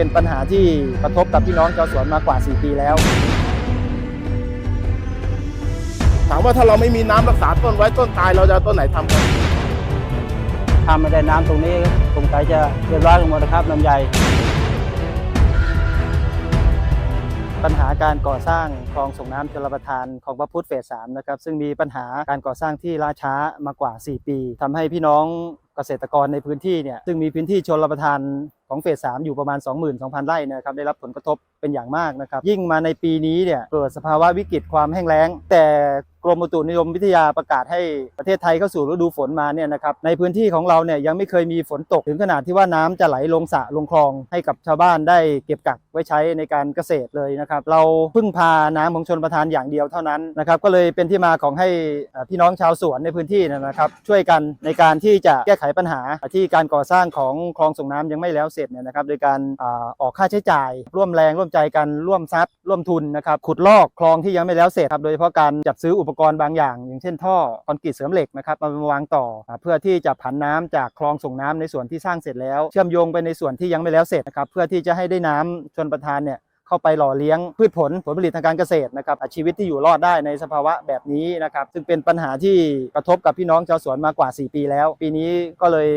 เป็นปัญหาที่กระทบกับพี่น้องชาวสวนมากว่า 4 ปีแล้ว ถามว่าถ้าเราไม่มีน้ำรักษาต้นไว้ต้นตายเราจะเอาต้นไหนทำครับถ้าไม่ได้น้ำตรงนี้สงสัยจะเรียบร้อยกันหมดนะครับลำไยปัญหาการก่อสร้างคลองส่งน้ำชลประทานของพระพุทธเฟสสามนะครับ ซึ่งมีปัญหาการก่อสร้างที่ล่าช้ามากว่า 4 ปีทำให้พี่น้องเกษตรกรในพื้นที่เนี่ยซึ่งมีพื้นที่ชลประทาน ของเฟสสามอยู่ประมาณ 22,000 ไร่นะครับได้รับผลกระทบเป็นอย่างมากนะครับยิ่งมาในปีนี้เนี่ยเกิดสภาวะวิกฤตความแห้งแล้ง แต่กรมอุตุนิยมวิทยาประกาศให้ประเทศไทยเข้าสู่ฤดูฝนมาเนี่ยนะครับในพื้นที่ของเราเนี่ยยังไม่เคยมีฝนตกถึงขนาดที่ว่าน้ำจะไหลลงสระลงคลองให้กับชาวบ้านได้เก็บกักไว้ใช้ในการเกษตรเลยนะครับเราพึ่งพาน้ำของชนประทานอย่างเดียวเท่านั้นนะครับก็เลยเป็นที่มาของให้พี่น้องชาวสวนในพื้นที่นะครับช่วยกันในการที่จะแก้ไขปัญหาที่การก่อสร้างของคลองส่งน้ำยังไม่แล้วเสร็จเนี่ยนะครับโดยการอออกค่าใช้จ่าย ร่วมแรงร่วมใจกันร่วมทรัพย์ ร่วมทุนนะครับขุดลอกคลองที่ยังไม่แล้วเสร็จครับโดยเฉพาะการจัดซื้ออุปกรณ์บางอย่าง อย่างเช่นท่อคอนกรีตเสริมเหล็กนะครับมาวางต่อ เพื่อที่จะผันน้ำจากคลองส่งน้ำในส่วนที่สร้างเสร็จแล้ว เชื่อมโยงไปในส่วนที่ยังไม่แล้วเสร็จนะครับเพื่อที่จะให้ได้น้ำชนประทานเนี่ยเข้าไปหล่อเลี้ยงพืชผลผลผลิตทางการเกษตรนะครับอะชีวิตที่อยู่รอดได้ในสภาวะแบบนี้นะครับ ซึ่งเป็นปัญหาที่กระทบกับพี่น้องชาวสวนมากว่า 4 ปีแล้ว ปีนี้ก็เลย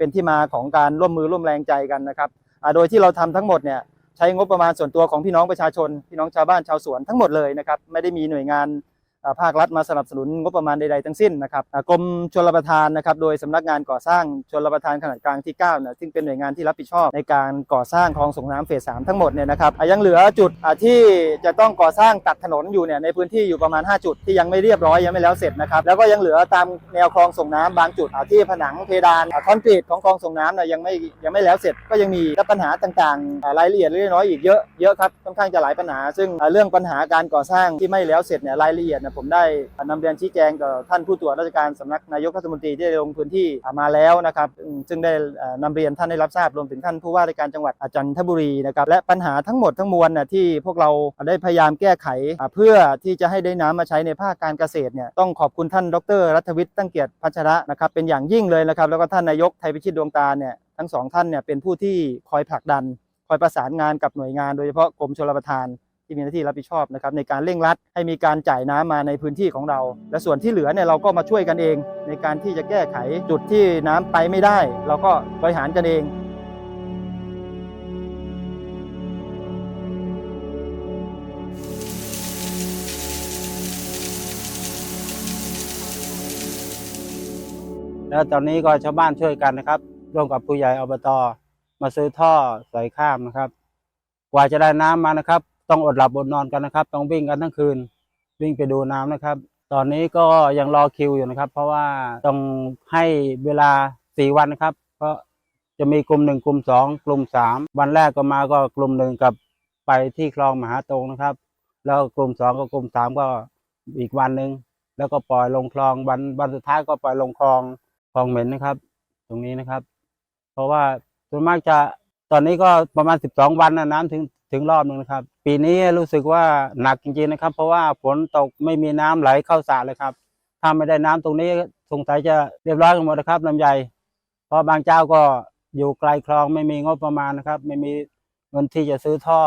เป็นที่มาของการร่วมมือร่วมแรงใจกันนะครับโดยที่เราทำทั้งหมดเนี่ยใช้งบประมาณส่วนตัวของพี่น้องประชาชน พี่น้องชาวบ้านชาวสวนทั้งหมดเลยนะครับไม่ได้มีหน่วยงาน ภาครัฐมาสนับสนุนงบประมาณใดๆทั้งสิ้นนะครับกรมชลประทานนะครับโดยสำนักงานก่อสร้างชลประทานขนาดกลางที่9นี่ยซึ่งเป็นหน่วยงานที่รับผิดชอบในการก่อสร้างคลองส่งน้ำเฟสสามทั้งหมดเนี่ยนะครับยังเหลือจุดที่จะต้องก่อสร้างตัดถนนอยู่เนี่ยในพื้นที่อยู่ประมาณ 5 จุดที่ยังไม่เรียบร้อยยังไม่แล้วเสร็จนะครับแล้วก็ยังเหลือตามแนวคลองส่งน้ำบางจุดที่ผนังเพดานอ่าคอนกรีตของคลองส่งน้ำเนี่ยยังไม่ยังไม่แล้วเสร็จก็ยังมีปัญหาต่างๆ รายละเอียดเล็กน้อยอีกเยอะเยอะครับค่อนข้างจะหลายปัญหา ซึ่งเรื่องปัญหาการก่อสร้างที่ไม่แล้วเสร็จเนี่ยรายละเอียดผมได้นำเรียนชี้แจงต่อท่านผู้ตรวจราชการสำนักนายกรัฐมนตรีที่ได้ลงพื้นที่มาแล้วนะครับ ซึ่งได้เอ่อนำเรียนท่านได้รับทราบรวมถึงท่านผู้ว่าราชการจังหวัดจันทบุรีนะครับและปัญหาทั้งหมดทั้งมวลที่พวกเราได้พยายามแก้ไข เพื่อที่จะให้ได้น้ำมาใช้ในภาคการเกษตรเนี่ยต้องขอบคุณท่านดร รัฐวิทย์ตั้งเกียรติพัชระนะครับเป็นอย่างยิ่งเลยนะครับ แล้วก็ท่านนายกไทยพิชิตดวงตาเนี่ยทั้งสองท่านเนี่ยเป็นผู้ที่คอยผลักดัน คอยประสานงานกับหน่วยงาน โดยเฉพาะกรมชลประทาน ที่มีหน้าที่รับผิดชอบนะครับในการเร่งรัดให้มีการจ่ายน้ำมาในพื้นที่ของเรา และส่วนที่เหลือเนี่ยเราก็มาช่วยกันเอง ในการที่จะแก้ไขจุดที่น้ำไปไม่ได้ เราก็บริหารกันเองแล้วตอนนี้ก็ชาวบ้านช่วยกันนะครับ ร่วมกับผู้ใหญ่อบต มาซื้อท่อใส่ข้ามนะครับ กว่าจะได้น้ำมานะครับ ต้องอดหลับอดนอนกันนะครับ ต้องวิ่งกันทั้งคืน วิ่งไปดูน้ำนะครับ ตอนนี้ก็ยังรอคิวอยู่นะครับ เพราะว่าต้องให้เวลาสี่วันนะครับ เพราะจะมีกลุ่มหนึ่งกลุ่มสองกลุ่มสามวันแรกก็มาก็กลุ่มหนึ่งกับไปที่คลองมหาตรงนะครับ แล้วกลุ่มสองกับกลุ่มสามก็อีกวันหนึ่งแล้วก็ปล่อยลงคลองวันวันสุดท้ายก็ปล่อยลงคลองคลองเหม็นนะครับ ตรงนี้นะครับ เพราะว่าส่วนมากจะ ตอนนี้ก็ประมาณ 12 วันนะน้ำถึงถึงรอบหนึ่งนะครับ ปีนี้รู้สึกว่าหนักจริงๆนะครับ เพราะว่าฝนตกไม่มีน้ำไหลเข้าสระเลยครับถ้าไม่ได้น้ำตรงนี้สงสัยจะเรียบร้อยกันหมดนะครับลำไยเพราะบางเจ้าก็อยู่ไกลคลองไม่มีงบประมาณนะครับ ไม่มีเงินที่จะซื้อท่อ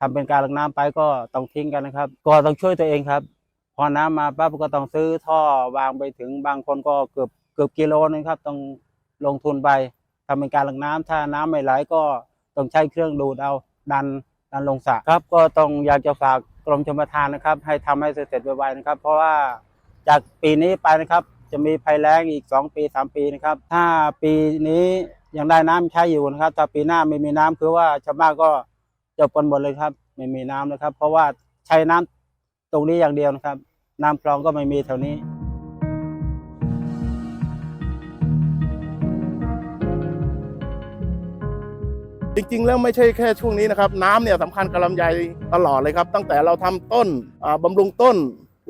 ทำเป็นการลักน้ำไปก็ต้องทิ้งกันนะครับ ก็ต้องช่วยตัวเองครับ พอน้ำมาปั๊บก็ต้องซื้อท่อวางไปถึงบางคนก็เกือบเกือบกิโลนึงครับ ต้องลงทุนไป ทำเป็นการหลักน้ำถ้าน้ำไม่ไหลก็ต้องใช้เครื่องดูดเอาดันดันลงสระครับ ก็ต้องอยากจะฝากกรมชลประทานนะครับ ให้ทำให้เสร็จไวๆนะครับ เพราะว่าจากปีนี้ไปนะครับ จะมีภัยแล้งอีกสองปีสามปีนะครับ ถ้าปีนี้ยังได้น้ำใช้อยู่นะครับถ้าปีหน้าไม่มีน้ำคือว่าชาวบ้านก็จบกันหมดเลยครับ ไม่มีน้ำนะครับ เพราะว่าใช้น้ำตรงนี้อย่างเดียวนะครับ น้ำคลองก็ไม่มีแถวนี้ จริงๆ แล้วไม่ใช่แค่ช่วงนี้นะครับน้ำเนี่ยสำคัญกับลำไยตลอดเลยครับ ตั้งแต่เราทำต้นอ่าบำรุงต้น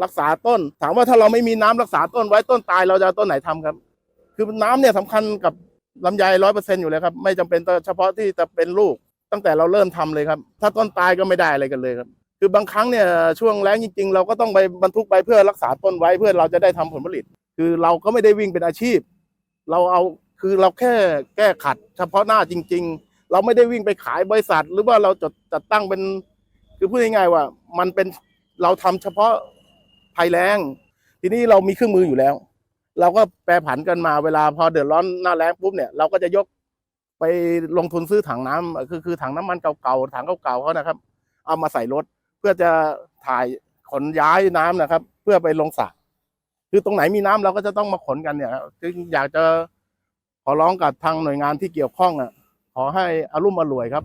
รักษาต้น ถามว่าถ้าเราไม่มีน้ำรักษาต้นไว้ต้นตายเราจะต้นไหนทำครับ คือน้ำเนี่ยสำคัญกับลำไยร้อยเปอร์เซ็นต์อยู่เลยครับ ไม่จำเป็นเฉพาะที่จะเป็นลูก ตั้งแต่เราเริ่มทำเลยครับ ถ้าต้นตายก็ไม่ได้อะไรกันเลยครับ คือบางครั้งเนี่ยช่วงแล้งจริง ๆ เราก็ต้องไปบรรทุกไปเพื่อรักษาต้นไว้เพื่อเราจะได้ทำผลผลิต คือเราก็ไม่ได้วิ่งเป็นอาชีพ เราเอาคือเราแค่แก้ขัด เฉพาะหน้าจริง ๆ เราไม่ได้วิ่งไปขายบริษัท หรือว่าเราจดจัดตั้งเป็น คือพูดง่ายๆว่า มันเป็นเราทำเฉพาะภัยแรงทีนี้เรามีเครื่องมืออยู่แล้ว เราก็แปรผันกันมาเวลาพอเดือดร้อนหน้าแล้งปุ๊บเนี่ยเราก็จะยกไปลงทุนซื้อถังน้ำคือคือถังน้ำมันเก่าๆถังเก่าๆเขานะครับ เอามาใส่รถเพื่อจะถ่ายขนย้ายน้ำนะครับ เพื่อไปลงสระคือตรงไหนมีน้ำเราก็จะต้องมาขนกันเนี่ยครับจึงอยากจะขอร้องกับทางหน่วยงานที่เกี่ยวข้องอะ ขอให้อารุ่มอร่วยครับ